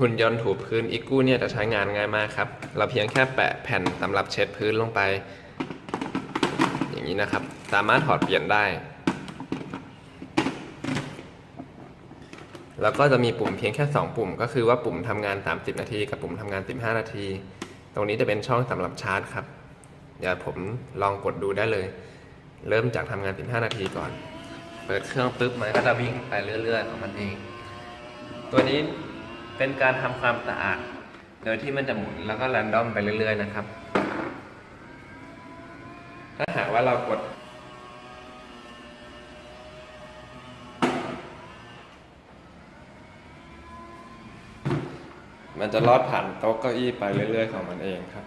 หุ่นยนต์ถูพื้นอีกู้เนี่ยจะใช้งานง่ายมากครับ เราเพียงแค่แปะแผ่นสำหรับเช็ดพื้นลงไป อย่างนี้นะครับ สามารถถอดเปลี่ยนได้ แล้วก็จะมีปุ่มเพียงแค่ 2 ปุ่ม ก็คือว่าปุ่มทำงาน 30 นาที กับปุ่มทำงาน 15 นาที ตรงนี้จะเป็นช่องสำหรับชาร์จครับ เดี๋ยวผมลองกดดูได้เลย เริ่มจากทำงาน 15 นาทีก่อน เปิดเครื่องปุ๊บมันก็จะวิ่งไปเรื่อยๆของมันเอง ตัวนี้ เป็นการทำความสะอาด โดยที่มันจะหมุนแล้วก็รันดอมไปเรื่อยๆนะครับ ถ้าหากว่าเรากด มันจะลอดผ่านโต๊ะเก้าอี้ไปเรื่อยๆของมันเองครับ